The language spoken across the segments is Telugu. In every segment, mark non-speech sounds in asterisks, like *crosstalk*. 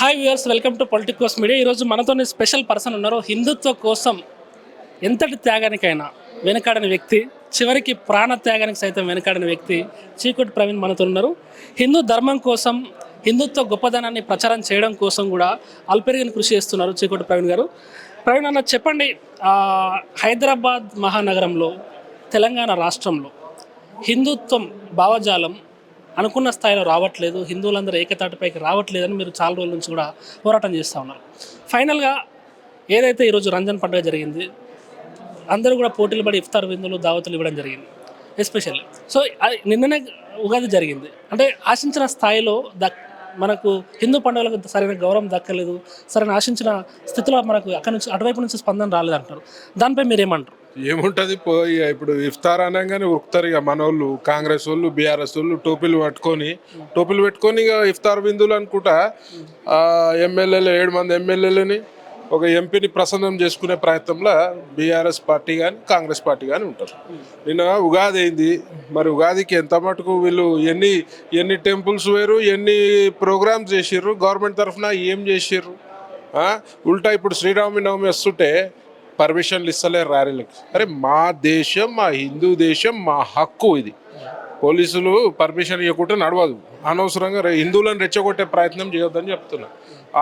Hi viewers welcome to politicos media ఈరోజు మనతోనే స్పెషల్ పర్సన్ ఉన్నారు. హిందుత్వ కోసం ఎంతటి త్యాగానికైనా వెనకాడని వ్యక్తి చివరికి ప్రాణ త్యాగానికి సైతం వెనకాడిన వ్యక్తి చీకుటి ప్రవీణ్ మనతో ఉన్నారు. హిందూ ధర్మం కోసం హిందుత్వ గొప్పదనాన్ని ప్రచారం చేయడం కోసం కూడా అల్పెరిగిన కృషి చేస్తున్నారు చీకుటి ప్రవీణ్ గారు. ప్రవీణ్ అన్న చెప్పండి హైదరాబాద్ మహానగరంలో తెలంగాణ రాష్ట్రంలో హిందుత్వం భావజాలం అనుకున్న స్థాయిలో రావట్లేదు హిందువులందరూ ఏకతాటిపైకి రావట్లేదని మీరు చాలా రోజుల నుంచి కూడా పోరాటం చేస్తూ ఉన్నారు. ఫైనల్గా ఏదైతే ఈరోజు రంజాన్ పండుగ జరిగింది అందరూ కూడా పోటీలు పడి ఇఫ్తార్ విందులు దావతులు ఇవ్వడం జరిగింది ఎస్పెషల్లీ. సో అది నిన్ననే ఉగాది జరిగింది. అంటే ఆశించిన స్థాయిలో దక్ మనకు హిందూ పండుగలకు సరైన గౌరవం దక్కలేదు సరైన ఆశించిన స్థితిలో మనకు అక్కడ నుంచి అటువైపు నుంచి స్పందన రాలేదంటారు. దానిపై మీరేమంటారు? ఏముంటది? పోయి ఇప్పుడు ఇఫ్తార్ అనగానే ఉరుకుతారు ఇక మన వాళ్ళు కాంగ్రెస్ వాళ్ళు బీఆర్ఎస్ వాళ్ళు టోపీలు పట్టుకొని టోపీలు పెట్టుకొని ఇక ఇఫ్తార్ బిందువులు అనుకుంటా. ఎమ్మెల్యేలు ఏడు మంది ఎమ్మెల్యేలని ఒక ఎంపీని ప్రసన్నం చేసుకునే ప్రయత్నంలో బీఆర్ఎస్ పార్టీ కానీ కాంగ్రెస్ పార్టీ కానీ ఉంటారు. నిన్న ఉగాది అయింది. మరి ఉగాదికి ఎంత మటుకు వీళ్ళు ఎన్ని ఎన్ని టెంపుల్స్ వేరు ఎన్ని ప్రోగ్రామ్స్ చేసిర్రు? గవర్నమెంట్ తరఫున ఏం చేసిర్రు? ఉల్టా ఇప్పుడు శ్రీరామనవమి వస్తుంటే పర్మిషన్లు ఇస్తలేరు ర్యాలీలకు. అరే మా దేశం మా హిందూ దేశం మా హక్కు ఇది. పోలీసులు పర్మిషన్ ఇవ్వకుంటే నడవదు. అనవసరంగా హిందువులను రెచ్చగొట్టే ప్రయత్నం చేయొద్దని చెప్తున్నా.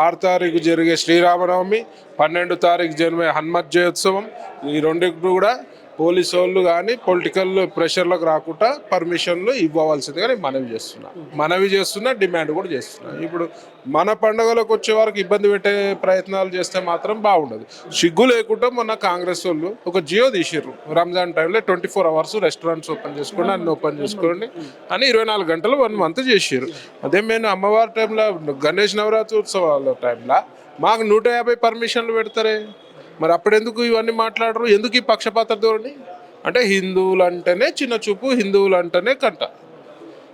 ఆరు తారీఖు జరిగే శ్రీరామనవమి పన్నెండు తారీఖు జరిగే హనుమత్ జయోత్సవం ఈ రెండు కూడా పోలీసు వాళ్ళు కానీ పొలిటికల్ ప్రెషర్లకు రాకుండా పర్మిషన్లు ఇవ్వవలసిందిగా నేను మనవి చేస్తున్నా. మనవి చేస్తున్నా డిమాండ్ కూడా చేస్తున్నా. ఇప్పుడు మన పండుగలకు వచ్చే వరకు ఇబ్బంది పెట్టే ప్రయత్నాలు చేస్తే మాత్రం బాగుండదు. సిగ్గు లేకుండా మొన్న కాంగ్రెస్ వాళ్ళు ఒక జియో తీసిర్రు. రంజాన్ టైంలో twenty four hours restaurants open చేసుకోండి అన్ని ఓపెన్ చేసుకోండి అని ఇరవై నాలుగు గంటలు వన్ మంత్ చేసిర్రు. అదే మేము అమ్మవారి టైంలో గణేష్ నవరాత్రి ఉత్సవాల టైంలో మాకు నూట యాభై పర్మిషన్లు పెడతారే? మరి అప్పుడెందుకు ఇవన్నీ మాట్లాడరు? ఎందుకు ఈ పక్షపాత ధోరణి? అంటే హిందువులు అంటేనే చిన్న చూపు హిందువులు అంటేనే కంట.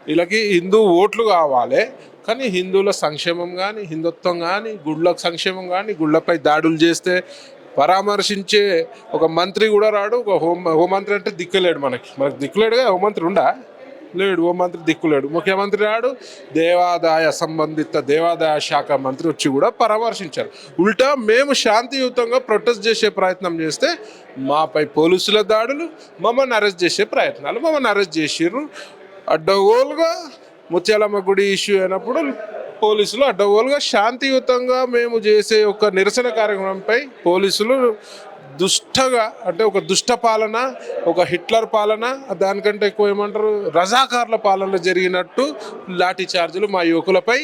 వీళ్ళకి హిందూ ఓట్లు కావాలి కానీ హిందువుల సంక్షేమం కానీ హిందుత్వం కానీ గుళ్ళకు సంక్షేమం కానీ గుళ్ళపై దాడులు చేస్తే పరామర్శించే ఒక మంత్రి కూడా రాడు. ఒక హోం హోంమంత్రి అంటే దిక్కులేడు మనకి. మనకు దిక్కులేడుగా హోంమంత్రి ఉండా? లేడు ఓ మంత్రి దిక్కు దిక్కులేడు ముఖ్యమంత్రి రాడు దేవాదాయ సంబంధిత దేవాదాయ శాఖ మంత్రి వచ్చి కూడా పరామర్శించారు. ఉల్టా మేము శాంతియుతంగా ప్రొటెస్ట్ చేసే ప్రయత్నం చేస్తే మాపై పోలీసుల దాడులు మమ్మల్ని అరెస్ట్ చేసే ప్రయత్నాలు మమ్మల్ని అరెస్ట్ చేసిర్రు. అడ్డగోలుగా ముత్యాలమ్మ గుడి ఇష్యూ అయినప్పుడు పోలీసులు అడ్డగోలుగా శాంతియుతంగా మేము చేసే ఒక నిరసన కార్యక్రమంపై పోలీసులు దుష్టగా అంటే ఒక దుష్ట పాలన ఒక హిట్లర్ పాలన దానికంటే ఎక్కువ ఏమంటారు రజాకార్ల పాలన జరిగినట్టు లాఠీ చార్జీలు మా యువకులపై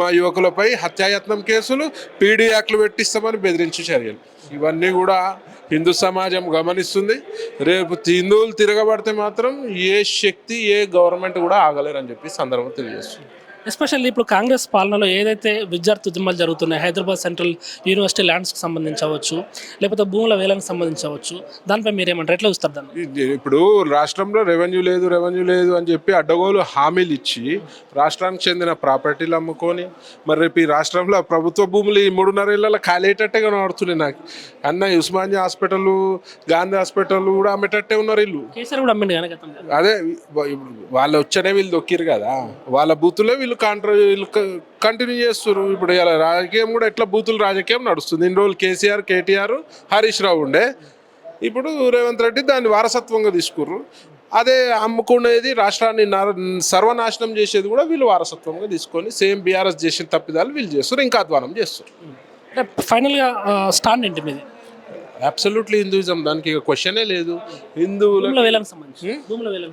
మా యువకులపై హత్యాయత్నం కేసులు పీడీ యాక్ట్లు పెట్టిస్తామని బెదిరించే చర్యలు. ఇవన్నీ కూడా హిందూ సమాజం గమనిస్తుంది. రేపు హిందువులు తిరగబడితే మాత్రం ఏ శక్తి ఏ గవర్నమెంట్ కూడా ఆగలేరని చెప్పి సందర్భం తెలియజేస్తుంది. ఎస్పెషల్లీ ఇప్పుడు కాంగ్రెస్ పాలనలో ఏదైతే విద్యార్థి ఉద్యమాలు జరుగుతున్నాయి హైదరాబాద్ సెంట్రల్ యూనివర్సిటీ ల్యాండ్స్కి సంబంధించి అవ్వచ్చు లేకపోతే భూముల వేలానికి సంబంధించి అవ్వచ్చు దానిపై మీరేమంటారు? ఎట్లా చూస్తారు దాన్ని? ఇప్పుడు రాష్ట్రంలో రెవెన్యూ లేదు రెవెన్యూ లేదు అని చెప్పి అడ్డగోలు హామీలు ఇచ్చి రాష్ట్రానికి చెందిన ప్రాపర్టీలు అమ్ముకొని మరి రేపు ఈ రాష్ట్రంలో ప్రభుత్వ భూములు ఈ మూడున్నర ఏళ్ళలో ఖాళీటట్టే కనబడుతున్నాయి నాకు. అన్న ఉస్మానియా హాస్పిటల్ గాంధీ హాస్పిటల్ కూడా అమ్మేటట్టే ఉన్నారు ఇల్లు అదే వాళ్ళు వచ్చనే వీళ్ళు దొక్కిరు కదా. వాళ్ళ బూతులే వీళ్ళు కాంట్ర వీళ్ళు కంటిన్యూ చేస్తారు ఇప్పుడు ఇలా రాజకీయం కూడా ఎట్లా బూతులు రాజకీయం నడుస్తుంది. ఇన్ని రోజులు కేసీఆర్ కేటీఆర్ హరీష్ రావు ఉండే. ఇప్పుడు రేవంత్ రెడ్డి దాన్ని వారసత్వంగా తీసుకుర్రు. అదే అమ్ముకునేది రాష్ట్రాన్ని సర్వనాశనం చేసేది కూడా వీళ్ళు వారసత్వంగా తీసుకొని సేమ్ బీఆర్ఎస్ చేసిన తప్పిదాలు వీళ్ళు చేస్తారు ఇంకా అధ్వానం చేస్తారు ఫైనల్గా స్టాండ్ ఏంటి మీది? అబ్సల్యూట్లీ హిందూయిజం దానికి క్వశ్చనే లేదు. హిందువుల సంబంధించి.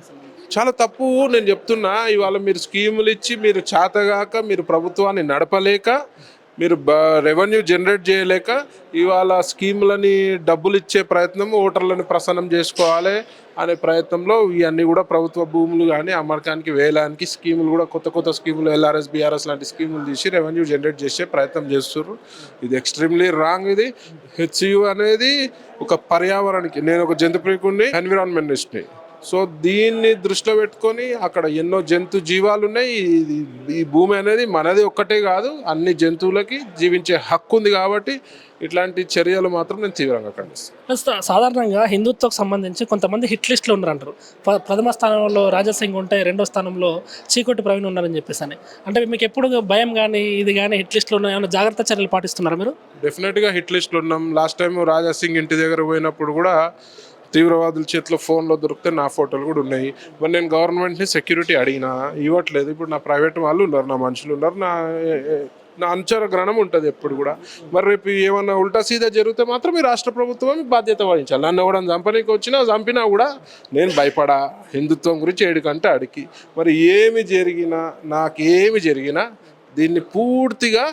సంబంధించి. చాలా తప్పు నేను చెప్తున్నా. ఇవాళ మీరు స్కీములు ఇచ్చి మీరు చేతగాక మీరు ప్రభుత్వాన్ని నడపలేక మీరు బ రెవెన్యూ జనరేట్ చేయలేక ఇవాళ స్కీములని డబ్బులు ఇచ్చే ప్రయత్నం ఓటర్లను ప్రసన్నం చేసుకోవాలి అనే ప్రయత్నంలో ఇవన్నీ కూడా ప్రభుత్వ భూములు కానీ అమ్మకానికి వేయడానికి స్కీములు కూడా కొత్త కొత్త స్కీములు ఎల్ఆర్ఎస్ బీఆర్ఎస్ లాంటి స్కీములు తీసి రెవెన్యూ జనరేట్ చేసే ప్రయత్నం చేస్తున్నారు ఇది ఎక్స్ట్రీమ్లీ రాంగ్ ఇది. హెచ్యు అనేది ఒక పర్యావరణానికి నేను ఒక జంతు ప్రియకుడిని ఎన్విరాన్మెంటిస్ట్ని సో దీన్ని దృష్టిలో పెట్టుకొని అక్కడ ఎన్నో జంతు జీవాలు ఉన్నాయి. ఈ భూమి అనేది మనది ఒక్కటే కాదు అన్ని జంతువులకి జీవించే హక్కు ఉంది కాబట్టి ఇట్లాంటి చర్యలు మాత్రం నేను తీవ్రంగా ఖండిస్తాను సాధారణంగా హిందుత్వకు సంబంధించి కొంతమంది హిట్ లిస్ట్లో ఉన్నారు అంటారు ప్ర- ప్రథమ స్థానంలో రాజాసింగ్ ఉంటే రెండో స్థానంలో చీకొట్టి ప్రవీణ్ ఉన్నారని చెప్పేసి అని. అంటే మీకు ఎప్పుడు భయం కానీ ఇది కానీ హిట్ లిస్ట్లో ఏమైనా జాగ్రత్త చర్యలు పాటిస్తున్నారా మీరు? డెఫినెట్గా హిట్ లిస్ట్లో ఉన్నాం. లాస్ట్ టైం రాజా సింగ్ ఇంటి దగ్గర పోయినప్పుడు కూడా తీవ్రవాదుల చేతిలో ఫోన్లో దొరికితే నా ఫోటోలు కూడా ఉన్నాయి. మరి నేను గవర్నమెంట్ని సెక్యూరిటీ అడిగినా ఇవ్వట్లేదు. ఇప్పుడు నా ప్రైవేట్ వాళ్ళు ఉన్నారు నా మనుషులు ఉన్నారు నా నా అంచర గ్రహణం ఉంటుంది ఎప్పుడు కూడా. మరి రేపు ఏమన్నా ఉల్టా సీదా జరిగితే మాత్రం ఈ రాష్ట్ర ప్రభుత్వం బాధ్యత వహించాలి. నన్ను ఎవడన్నా చంపనీకి వచ్చినా చంపినా కూడా నేను భయపడా హిందుత్వం గురించి ఏడుకంటే అడిగి. మరి ఏమి జరిగినా నాకేమి జరిగినా దీన్ని పూర్తిగా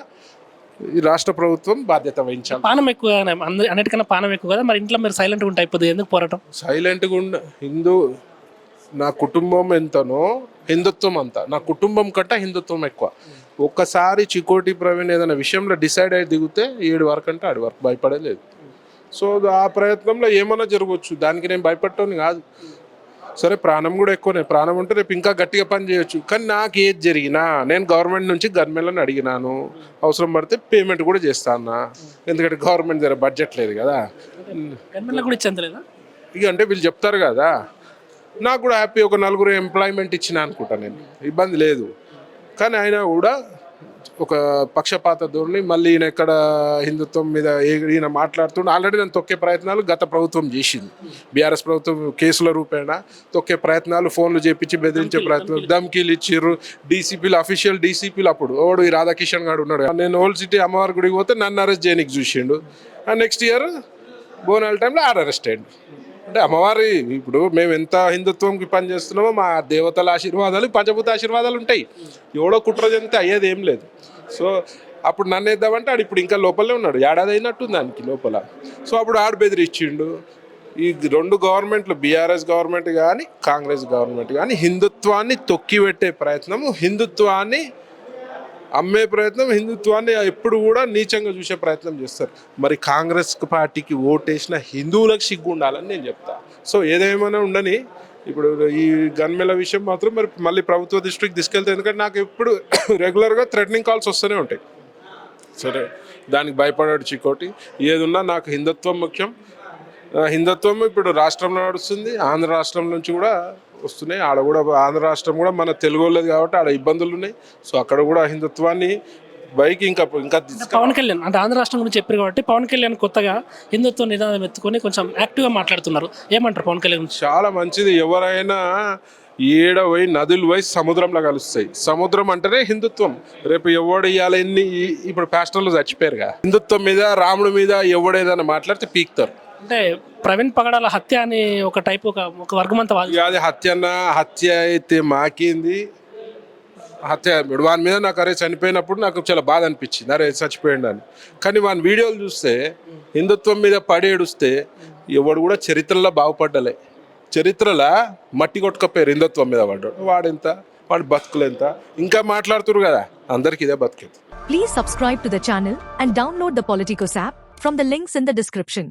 ఈ రాష్ట్ర ప్రభుత్వం బాధ్యత వహించాలి. పానం ఎక్కువ అందరి అన్నిటికన్నా పానం ఎక్కువ కదా? మరి ఇంట్లో మీరు సైలెంట్గా ఉంటే అయిపోతుంది ఎందుకు పోరాటం? సైలెంట్గా ఉండ హిందూ నా కుటుంబం ఎంతనో హిందుత్వం అంత. నా కుటుంబం కంటే హిందుత్వం ఎక్కువ. ఒక్కసారి చికోటి ప్రవీణ్ ఏదైనా విషయంలో డిసైడ్ అయ్యి దిగితే ఏడు వరకు అంటే ఆడి వరకు భయపడలేదు సో ఆ ప్రయత్నంలో ఏమన్నా జరగవచ్చు? దానికి నేను భయపడటం కాదు. సరే ప్రాణం కూడా ఎక్కువనే. ప్రాణం ఉంటే రేపు ఇంకా గట్టిగా పని చేయొచ్చు. కానీ నాకు ఏది జరిగినా నేను గవర్నమెంట్ నుంచి గన్మెన్లను అడిగినాను. అవసరం పడితే పేమెంట్ కూడా చేస్తాను ఎందుకంటే గవర్నమెంట్ దగ్గర బడ్జెట్ లేదు కదా. ఇక అంటే వీళ్ళు చెప్తారు కదా. నాకు కూడా హ్యాపీ ఒక నలుగురు ఎంప్లాయ్మెంట్ ఇచ్చిన అనుకుంటా నేను. ఇబ్బంది లేదు. కానీ ఆయన కూడా ఒక పక్షపాత ధోరణి మళ్ళీ ఈయన ఎక్కడ హిందుత్వం మీద ఏ- ఈయన మాట్లాడుతుండే ఆల్రెడీ నేను తొక్కే ప్రయత్నాలు గత ప్రభుత్వం చేసింది. బీఆర్ఎస్ ప్రభుత్వం కేసుల రూపేణ తొక్కే ప్రయత్నాలు ఫోన్లు చేపించి బెదిరించే ప్రయత్నాలు ధమ్కీలు. ఇచ్చిర్రు. డీసీపీలు అఫీషియల్ డీసీపీలు అప్పుడు. ఓడు ఈ రాధాకిషన్ గారు ఉన్నాడు నేను ఓల్డ్ సిటీ అమ్మవారి గుడికి పోతే నన్ను అరెస్ట్ చేయడానికి చూసిండు. నెక్స్ట్ ఇయర్ బోనాల టైంలో ఆడ అరెస్ట్ అయ్యిండు. అంటే అమ్మవారి ఇప్పుడు మేము ఎంత హిందుత్వంకి పని చేస్తున్నామో మా దేవతల ఆశీర్వాదాలు పంచభూత ఆశీర్వాదాలు ఉంటాయి. ఎవడో కుట్ర చెందితే అయ్యేది ఏం లేదు. సో అప్పుడు నన్ను వేద్దామంటే ఆడు ఇప్పుడు ఇంకా లోపలే ఉన్నాడు. ఏడాది అయినట్టు దానికి లోపల. సో అప్పుడు ఆడు బెదిరిచ్చిండు. ఈ రెండు గవర్నమెంట్లు బీఆర్ఎస్ గవర్నమెంట్ కానీ కాంగ్రెస్ గవర్నమెంట్ కానీ హిందుత్వాన్ని తొక్కిపెట్టే ప్రయత్నము హిందుత్వాన్ని అమ్మే ప్రయత్నం హిందుత్వాన్ని ఎప్పుడు కూడా నీచంగా చూసే ప్రయత్నం చేస్తారు. మరి కాంగ్రెస్ పార్టీకి ఓటేసిన హిందువులకు సిగ్గు ఉండాలని నేను చెప్తా. సో ఏదేమైనా ఉండని ఇప్పుడు ఈ గన్మెల విషయం మాత్రం మరి మళ్ళీ ప్రభుత్వ దృష్టికి తీసుకెళ్తే ఎందుకంటే నాకు ఎప్పుడు *coughs* రెగ్యులర్గా థ్రెటనింగ్ కాల్స్ వస్తూనే ఉంటాయి. సరే దానికి భయపడాడు చికోటి. ఏదున్నా నాకు హిందుత్వం ముఖ్యం. హిందుత్వం ఇప్పుడు రాష్ట్రంలో నడుస్తుంది. ఆంధ్ర రాష్ట్రం నుంచి కూడా వస్తున్నాయి. ఆడ కూడా ఆంధ్ర రాష్ట్రం కూడా మన తెలుగు వాళ్ళది కాబట్టి ఆడ ఇబ్బందులు ఉన్నాయి. సో అక్కడ కూడా హిందుత్వాన్ని బైక్ ఇంకా ఇంకా పవన్ కళ్యాణ్ అంటే ఆంధ్ర రాష్ట్రం గురించి చెప్పారు కాబట్టి పవన్ కళ్యాణ్ కొత్తగా హిందుత్వ నినాదం ఎత్తుకొని కొంచెం యాక్టివ్గా మాట్లాడుతున్నారు. ఏమంటారు పవన్ కళ్యాణ్ చాలా మంచిది. ఎవరైనా ఏడ పోయి నదులు పోయి సముద్రంలో కలుస్తాయి. సముద్రం అంటేనే హిందుత్వం. రేపు ఎవడు ఇవాళ ఎన్ని ఇప్పుడు పాస్టర్లు చచ్చిపోయారుగా. హిందుత్వం మీద రాముడి మీద ఎవడేదైనా మాట్లాడితే పీక్తారు. అంటే ప్రవీణ్ పగడాల హత్య అని ఒక టైప్ ఒక ఒక వర్గం అంతా ఇక అది హత్యన్న హత్య అయితే మాకింది? హత్య ఇప్పుడు వాని మీద నాకు అరే చనిపోయినప్పుడు నాకు చాలా బాధ అనిపించింది. అరే చచ్చిపోయిండు అని. కానీ వాని వీడియోలు చూస్తే హిందుత్వం మీద పడి ఏడుస్తే ఎవడు కూడా చరిత్రలో బాగుపడ్డలే. చరిత్రలో మట్టి కొట్టుకపోయారు హిందుత్వం మీద పడ్డాడు వాడెంత? వాడి బతుకులు ఎంత? ఇంకా మాట్లాడుతురు కదా అందరికి ఇదే బతుకేది Please subscribe to the channel and download the Politicos app from the links in the description.